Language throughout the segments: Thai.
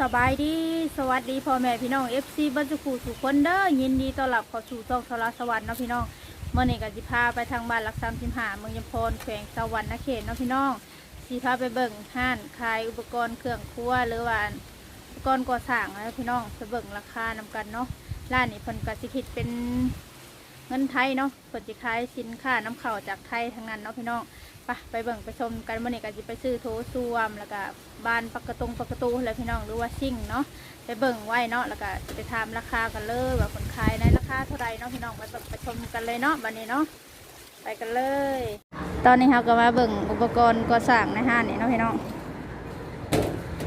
สบายดีสวัสดีพ่อแม่พี่น้อง FC บัจจุคูสุขคนเด้อยินดีต้อนรับเข้าสู่ช่องโทรสวรรค์เนาะพี่น้องเมื่อนี้ก็สิพาไปทางบ้านหลักสามสิบห้าเมืองยมพรแขวงสวรรค์นเขตเนาะพี่น้องสิพาไปเบิ่งห้านขายอุปกรณ์เครื่องครัวหรือว่าอุปกรณ์ก่อสร้างนะพี่น้องไปเบิ่งราคานำกันเนาะร้านนี้เพิ่นก็สิคิดเป็นเงินไทยเนาะเพิ่นสิขายสินค้าน้ำเข้าจากไทยทั้งนั้นเนาะพี่น้อง ไปไปเบิ่งไปชมกันวันนี้ก็จะไปซื้อโถส้วมแล้วก็บานปักกระตงปักกระตูแล้วพี่น้องหรือว่าซิ่งเนาะไปเบิ่งไว้เนาะแล้วก็จะไปทำราคากันเลยว่าคนขายในราคาเท่าไรเนาะพี่น้องไปเบิ่งไปชมกันเลยเนาะวันนี้เนาะไปกันเลย ตอนนี้เราก็มาเบิ่งอุปกรณ์ก่อสร้างในห้างนี่เนาะพี่น้อง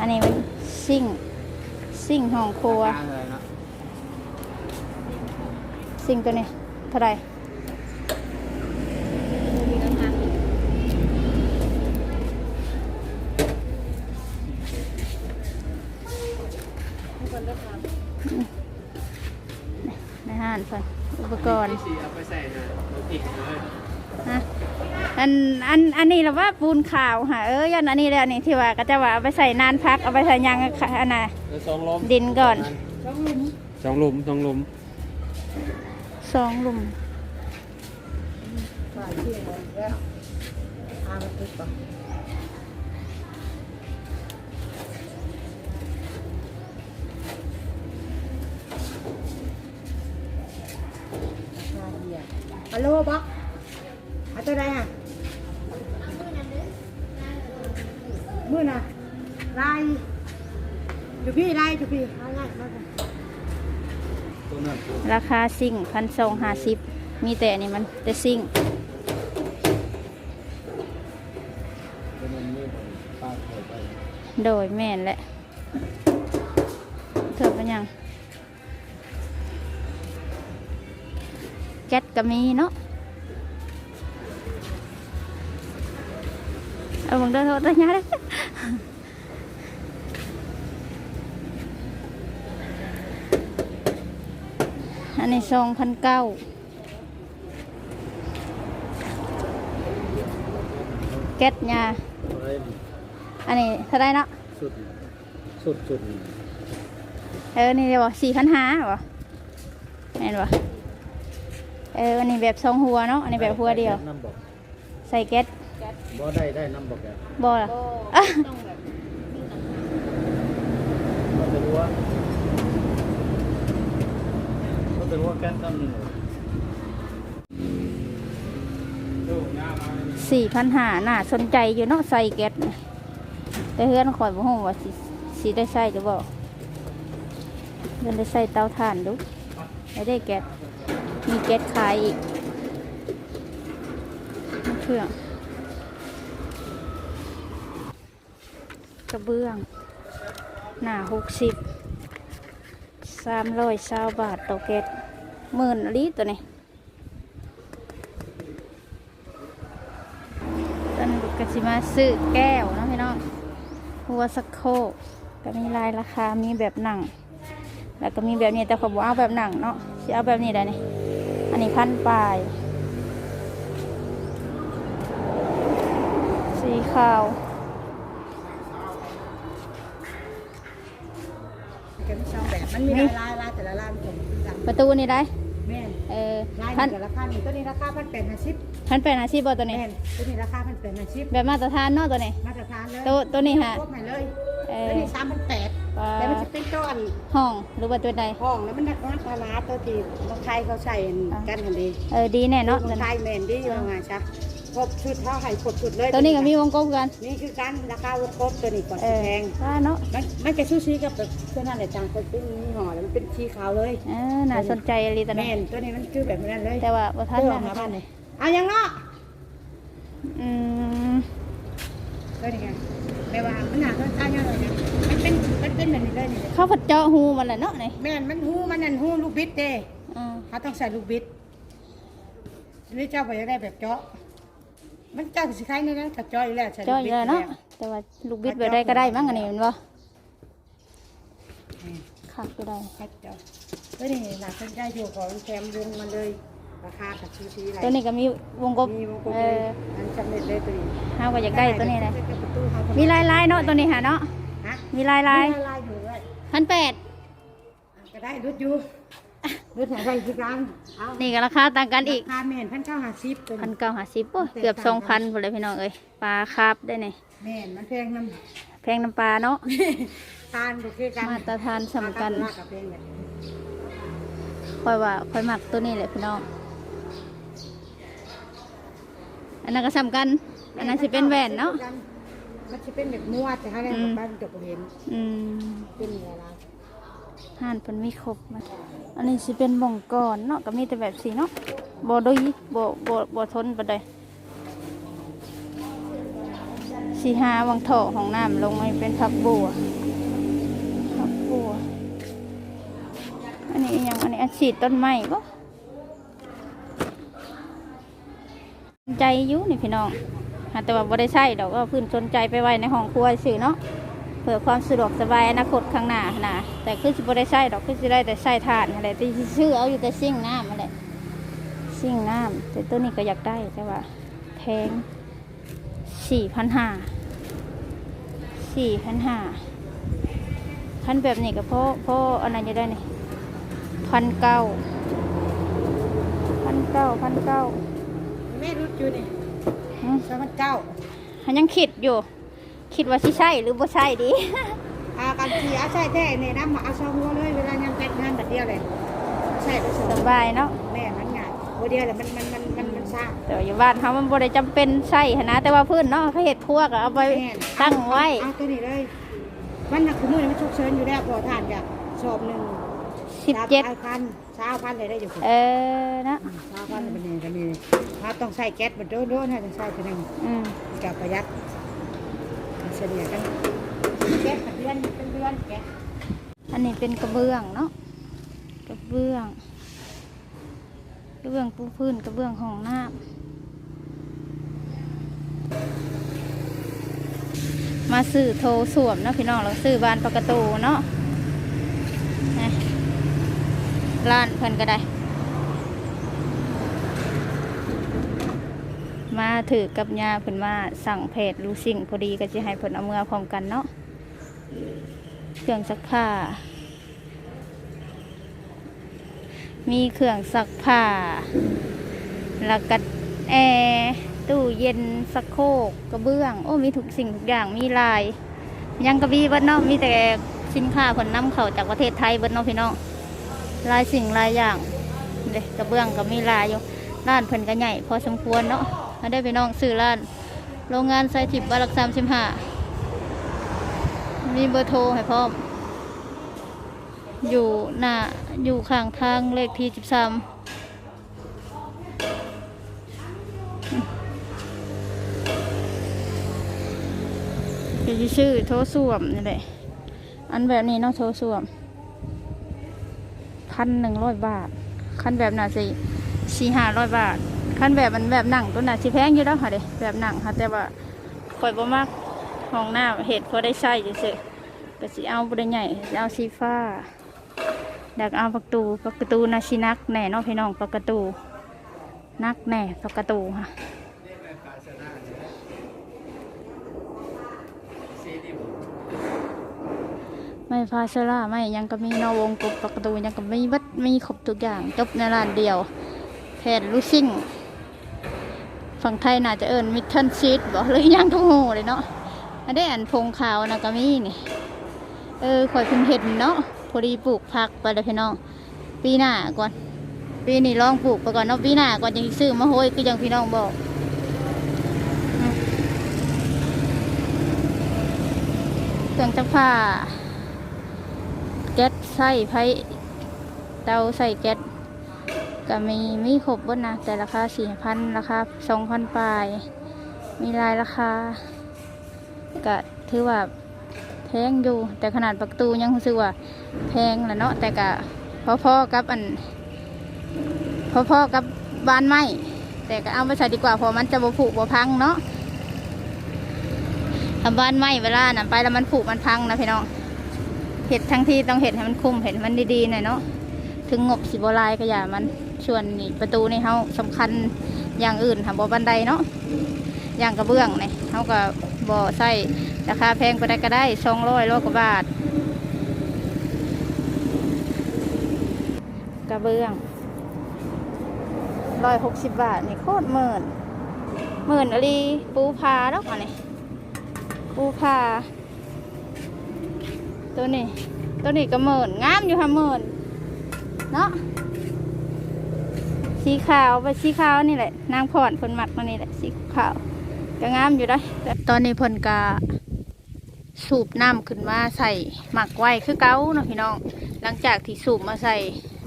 อันนี้เป็นซิ่งซิ่งห้องครัว ซิ่งตัวนี้เท่าไหร กรณ์สีเอาไปใส่นะรถติดเลยฮะอันอันอันนี้เราว่าปูนขาวค่ะเออยันอันนี้เลยอันนี้ที่ว่าก็จะว่าเอาไปใส่นานพักเอาไปใส่ยังอันน่ะแล้วสองลมดินก่อนสองหลุมสองหลุมสองหลุมฝ่ายที่อะไรแล้วอามาติดก่อนราคาเดียวฮัลโหล บ๊อกเอาตัวใดอะมือน่ะลายอยู่พี่ลายอยู่พี่เอาง่ายมากเลยตัวนั้นราคาซิ่งพันสองห้าสิบมีแต่อันนี้มันแต่ซิ่งตัวนั้นนี่ผมป้าถอยไปโดยแม่นแหละเธอเป็นยังแก๊สก็มีเนาะ เอาบังเดินโทษได้ยังเลยอันนี้สองพันเก้าแก๊สยาอันนี้เท่าไรเนาะสุดสุดสุดเออ นี่เดี๋ยวสี่พันห้าบ่แม่นบ่เออ อันนี้แบบสองหัวเนาะ อันนี้แบบหัวเดียวน้ำบอกใส่ แก๊สบ่ได้ได้น้ำบอกแกบ่ล่ะอะก็จะรู้ว่าก็จะรู้ว่าแก๊สน้ำหนึ่งสี่พันห้าน่าสนใจอยู่เนาะใส่แก๊สนี่แต่เฮือนข่อยบ่ฮู้ว่าสิสิได้ใส่หรือบ่เดินได้ใส่เตาถ่านดูไม่ได้แก๊สมีแก๊สขายอีกเครื่อง กระเบื้อง หนาหกสิบสามร้อยสาบาทต่อแก๊สหมื่นลิตัวนี้ตอนนี้ก็สิมาซื้อแก้วนะพี่น้องหัวสักโคกก็มีลายราคา มีแบบหนัง แล้วก็มีแบบนี้แต่เขาบอกเอาแบบหนังเนาะสิเอาแบบนี้ได้นี่อันนี้พันปลาย สีขาว มันมีหลายลายลายแต่ละลายมันผมดังประตูนี่ได้แม่นเออลายหพันนึ่งกับราคาหนึ่งตัวนี้ราคาพันแปดห้าสิบพันเป็นอาชีพบ่ตัวนี้ แม่นตัวนี้ราคาพันแปดห้าสิบแบบมาตรฐานเนาะตัวนี้ มาตรฐานเลยตัวตัวนี้ฮะครบใหม่เลยเอตัวอนี้สามพันแปดปลาแล้วมันจะเป็นก้อนห้องหรือว่าตัวใด ห้องแล้วมันนักนักนาตัวที่บางไทยเขาใส่กันทันดีเออดีแน่เนาะบาตัวงไทนี้ยแมนดีอยู่ไงจ๊ะ ครบชุดเท่าไข่ครบชุดเลยตัวนี้ก็มีวงกลมกันนี่คือการราคาวงครบตัวนี้ก่อนเอสีอแพงว่าเนาะมันมันจะชูชีกับแบบเสื้อหน้าแหละจังเป็นเป็นห่อแล้วมันเป็นชีขาวเลยเออน่าสนใจอะไรตัวแมนี้นตัวนี้มันคือแบบนั้นเลย แต่ว่าบ่ทันเสื้อนะมาบ้านเลยเอายังเนาะอืมก็นี่ไงแม่ว่ามันหนาก็ตายยังเลยนะมันเป็นมันเป็นแบบนี้เลยนี่เลยเข้าผัดเจาะหูมันแหละเนาะนี่แม่นมันหูมันนั่นหูลูกบิดเด้อ่าเขาต้องใส่ลูกบิดหรือเจ้าไปได้แบบเจาะ มันเจ้าสิคล้ายนี่นะถ้าเจาะอยู่แล้วใส่เจาะลูกเยบิดอะเนาะแต่ว่าลูกบิดไปได้ก็ได้มั้งอันนี้แมันบ่ค่ะก็ได้ให้เจาะก็นี่หลักเป็นใจอยู่ของแคมวงมันเลยราคาตัดชูชีอะไรตัวนี้ก็มีวงกลมมีวงกลมเอเลยออันสำเร็จเลยตัวนี้เฮาก็อยากได้ตัวนี้เลยประตูเขามีลายลายๆเนาะตัวนี้ฮะเนาะฮะมีลายลายมีลายอยู่ด้วยพันแปดก็ได้รุดอยู่ รุดหาได้ที่กลางเอานี่ก็ราคาต่างกันอีกราคาแม่นพันเก้าห้าสิบเป็นพันเก้าห้าสิบเกือบสองพันหมดเลยพี่น้องเอ้ยปลาคาบได้เนี่ยแม่นมันแพงน้แพงน้ำปลาเนาะำทานก็คือกันมาตรฐานสำคัญราคาแพงแบบนี้ค่อยว่าค่อยหมักตัวนี้แหละพี่น้อง อันนั้นก็สำคัญอันนั้นสิเป็นแหวนเนาะมันจะเป็นแบบนวดแต่ถ้าได้อืมบ้านจบเห็นอืมเป็นอะไรห่านเพิ่นมีครบมา อันนี้สิเป็นหม่องก่อนเนาะก็มีแต่แบบสีเนาะบ่ดุยบ่บ่บ่ทนปานใดสีหาวังโถของน้ำลงมาเป็นผักบัวผักบัว อันนี้อหยังอันนี้อฉีดต้นไม้บ่สนใจยู่นี่พี่น้องแต่ว่าบ่ได้ใช้ดอกก็เพื้นสนใจไปไว้ในห้องครัวซื่อเนาะ เพื่อความสะดวกสบายอนาคตข้างหน้านะแต่คือสิบ่ได้ใช้ดอกคือสิได้แต่ใช้ถ่านอะไรที่ชื่อเอาอยู่แต่ซิ่งน้ำอะไรซิ่งน้ำแต่ตัวนี้ก็อยากได้แต่ว่าแพงสี่พันห้าสี่พันห้าพันแบบนี้ก็เพราะเพราะอันนั้นจะได้นี่พันเก้าพันเก้าพันเก้าแม่รุดอยู่นี่สามพันเก้าหันยังคิดอยู่ คิดว่าสิใช่หรือบ่ใช่ดี อาการที่อาใช่แท้เนี่ยน้ำมาเอาซองหัวเลยเวลายำแกงงานแบบเดียวเลยใช่ไปสอสงบายเนาะแม่มันง่ายหัวเดียวเลยมันมันมันมันมันสร้าง แต่ว่าอยู่บ้านเขามันบ่ได้จำเป็นใช่หั้นนะ แต่ว่าพื้นเนาะเขาเห็ดพวกเอาไปแม่นตั้งไว้ เอาตัวนี้เลยมันนักขมือมันชุกเชิญอยู่แล้วพอทานกับชอบหนึ่งสิบเจ็ดสามพันเช้าพันเลยได้อยู่เออนะเช้าพันเป็นยังไงนี่ถ้าต้องใส่แก๊สมันโดนโดนให้ต้องใส่ตัวหนึงอืมกับประหยัด เฉลี่ยกันแก๊สเป็นเดือนเป็นเดือนแก๊สอันนี้เป็นกระเบื้องเนาะกระเบื้องกระเบื้องปูพื้นกระเบื้องห้องน้ำมาซื้อโทรสวมเนาะพี่น้องเราซื้อบานประตูเนาะนะร้านเพิ่นก็ได้ มาถือกับยาเพิ่นมาสั่งเพจลูซิ่งพอดีก็จะให้เพิ่นเอาเมื่อพร้อมกันเนาะเครื่องซักผ้า มีเครื่องซักผ้าแล้วก็แอร์ตู้เย็นสักโคกกระเบื้อง โอ้มีทุกสิ่งทุกอย่างมีลาย ยังกระบีเบัดเนาะมีแต่สินค้าผลนำเข้าจากประเทศไทยบัดเนาะพี่น้องลายสิ่งลายอย่างเด็กกระเบื้องก็มีลายอยู่ร้านเพิ่นก็ใหญ่พอสมควรเนาะ มาได้พี่น้องซื้อร้าน โรงงานไซทิบบารักสามสิบห้ามีเบอร์โทรให้พร้อม อยู่หน้าอยู่ข้างทางเลขที่สิบสามคือชื่อโทรส่วมนี่แหละ อันแบบนี้เนาะโทรส่วมพันหนึ่งร้อยบาท คันแบบน่าสิสี่ห้าร้อยบาท คันแบบมันแบบหนังตัวน่ะสิแพงอยู่แล้วค่ะเด้แบบหนังค่ะ แต่ว่าข่อยบ่มากห้องหน้าเหตุพอได้ใช้เฉยๆก็สิเอาบ่ได้ใหญ่เอาสีฟ้าอยากเอาประตูประตูนาชินักแหน่น้องพี่น้องประตู นักแหน่ประตูค่ะไม่พาเซล่าไม่ยังก็มีนอวงกบประตูยังก็มีวัดมีครบทุกอย่างจบในร้านเดียวแผนลูซิ่ง ฝั่งไทยน่าจะเอิญมิทเทิลชีตบอกเลยยังทั้งโหเลยเนาะอันได้อันพงขาวนะก็มีนี่ เออข่อยเพิ่งเห็นเนาะพอดีปลูกผักไปเลยพี่น้อง ปีหน้าก่อน ปีนี้ลองปลูกไปก่อนเนาะปีหน้าก่อนจะซื้อมาโหยคือย่างพี่น้องบอกเครื่องจักผ้าแก๊สใส่ไฟเตาใส่แก๊ส ก็มีมีครบบดนะ แต่ราคาสี่พันราคาสองพันปลาย มีลายราคาก็ถือว่าแพงอยู่ แต่ขนาดประตูยังรู้สึกว่าแพงแหละเนาะแต่กะพอๆกับอันพอๆกับบานไม้แต่ก็เอาไปใส่ดีกว่าเพราะมันจะบ่ผุบ่พังเนาะทำบ้านไม้เวลาน่ะไปแล้วมันผุมันพังนะพี่น้องเห็ดทั้งที่ต้องเห็ดให้มันคุ้มเห็ดมันดีๆหน่อยเนาะถึงงบสิบลายก็อย่ามัน ส่วนนี่ประตูนี่เขาสำคัญอย่างอื่นค่ะบ่บันไดเนาะอย่างกระเบื้องเนี่ยเขาก็บ่อใส่ราคาแพงไปได้ก็ได้สองร้อยร้อยกว่าบาท กระเบื้องร้อยหกสิบบาทนี่โคตรหมื่นหมื่นอะไรปูพาแล้วอันนี้ปูพา ตัวนี้ ตัวนี้ก็หมื่นงามอยู่ค่ะหมื่นเนาะ สีขาวไปสีขาวนี่แหละ นางผ่อนเพิ่นมักมานี่แหละสีขาวก็งามอยู่ได้ตอนนี้เพิ่นก็สูบน้ำขึ้นมาใส่หมักไว้คือเก้าเนาะพี่น้อง หลังจากที่สูบมาใส่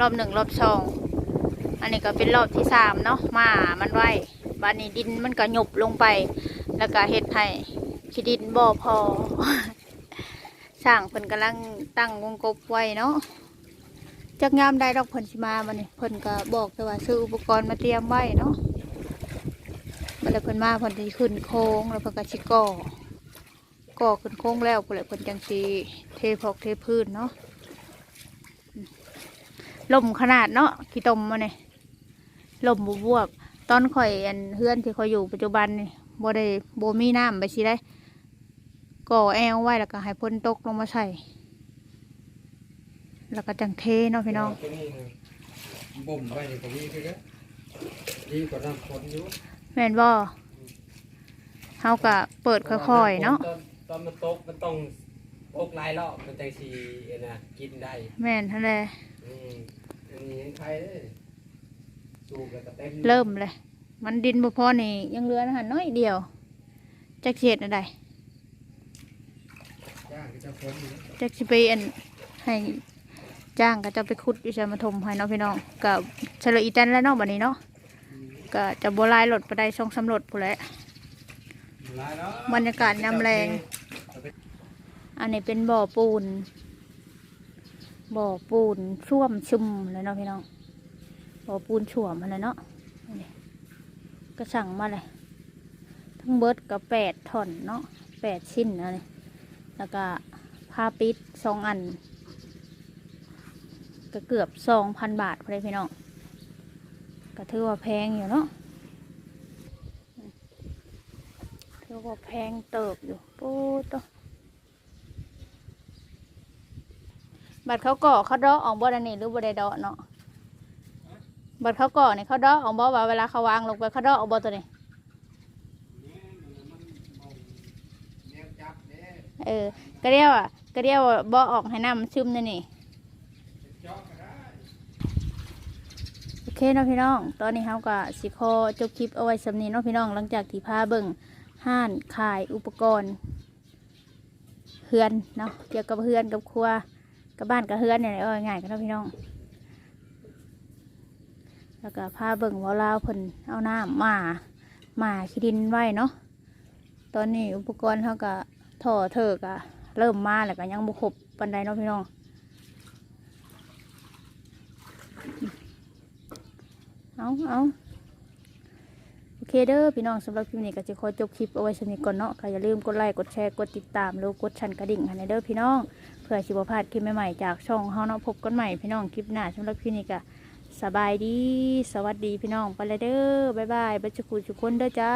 รอบหนึ่งรอบสองอันนี้ก็เป็นรอบที่สามเนาะมามันไว้บ้านนี้ดินมันก็หยบลงไป แล้วก็เฮ็ดให้ขี้ดินบ่อพอ สร้างเพิ่นกำลังตั้งวงกบไว้เนาะ จักงามได้ดอกเพิ่นสิมาบัดนี้เพิ่นก็บอกแต่ว่าซื้ออุปกรณ์มาเตรียมไว้เนาะบัดนี้เพิ่นมาเพิ่นสิขึ้นโค้งแล้วเพิ่นก็สิก่อก่อขึ้นโค้งแล้วพุ่นแหละเพิ่นจังสิเทพอกเทพื้นเนาะลมขนาดเนาะขี้ตมมาเนี่ยลมบวบๆตอนข่อยอันเฮือนที่ข่อยอยู่ปัจจุบันนี่บ่ได้โบมีน้ำไปสิได้ก่อแอลไว้แล้วก็ให้พ้นตกลงมาใส่ แล้วก็จังเทเนาะพี่น้องตัวนี้นะบ่มไว้ในตรงนี้คือเด้อดีกว่าน้ำฝนอยู่แม่นบ่เฮาก็เปิดค่อยๆเนาะตอนตอนมันตกมันต้องตกหลายรอบมันจังสิเอ็นน่ะกินได้แม่นท่านแหละอืมอันนี้ยังใครเด้อสูบแล้วก็เต็มเริ่มเลย มันดินบ่พอนี่ยังเหลือนะฮะน้อยเดียวจักเสียดอะไรจ้างก็จะฝนอยู่จักสิไปอันให้ จ้างก็จะไปขุดอยู่ใช่มาถมให้เนาะพี่น้องกับเฉลยอีแตนแล้วเนาะบัดนี้เนาะก็จะบ่หลายรถไปได้ช่องสำรถพุ่นแหละหลายเนาะบรรยากาศยามแรง อันนี้เป็นบ่อปูน บ่อปูนช่วมชุมเลยเนาะพี่น้อง บ่อปูนช่วมอะไรเนาะก็สั่งมาเลย ทั้งเบิร์ดก็แปดท่อนเนาะแปดชิ้นอะไรแล้วก็ผ้าปิดสองอัน ก็เกือบสองพันบาทเลยพี่น้องก็ถือว่าแพงอยู่เนาะถือว่าแพงเติบอยู่ปูตบัตรเขาก่อเขาดอออกบ่ได้นี่หรือบ่ได้ดอเนาะบัตรเขาก่อเนี่ยเขาดอออกบ่ว่าเวลาเขาวางลงไปเขาดอออกบ่ตัวนี้เออก็เรียกว่าก็เรียวบ่ออกให้น้ำมันซึมนี่นี่ โอ เคเนาะพี่น้อง ตอนนี้เขาก็สิคอจบคลิปเอาไว้สำนีเนาะพี่น้องหลังจากที่พาเบิ่งห้านขายอุปกรณ์เฮือนเนาะเกี่ยวกับเฮือนกับครัวกับบ้านกับเฮือนเนี่ยเอาง่ายกันเนาะพี่น้อง แล้วก็พาเบิ่งว่าลาวเพิ่นเอาน้ำมามาขี้ดินไว้เนาะตอนนี้อุปกรณ์เขาก็ท่อเถอกอะเริ่มมาแล้วก็ยังบุคบปันไดเนาะพี่น้อง เอาเอาโอเคเด้อพี่น้องสำหรับคลิปนี้ก็จะขอจบคลิปเอาไว้ชนิดก่อนเนาะค่ะอย่าลืมกดไลค์กดแชร์กดติดตามแล้วกดชันกระดิ่งให้ในเด้อพี่น้องเพื่อชิบพลาดคลิปใหม่ๆจากช่องเฮาเนาะพบกันใหม่พี่น้องคลิปหน้าสำหรับคลิปนี้ก็สบายดี สวัสดีพี่น้องไปเลยเด้อบ๊ายบายบัจจุกุทุกคนเด้อจ้า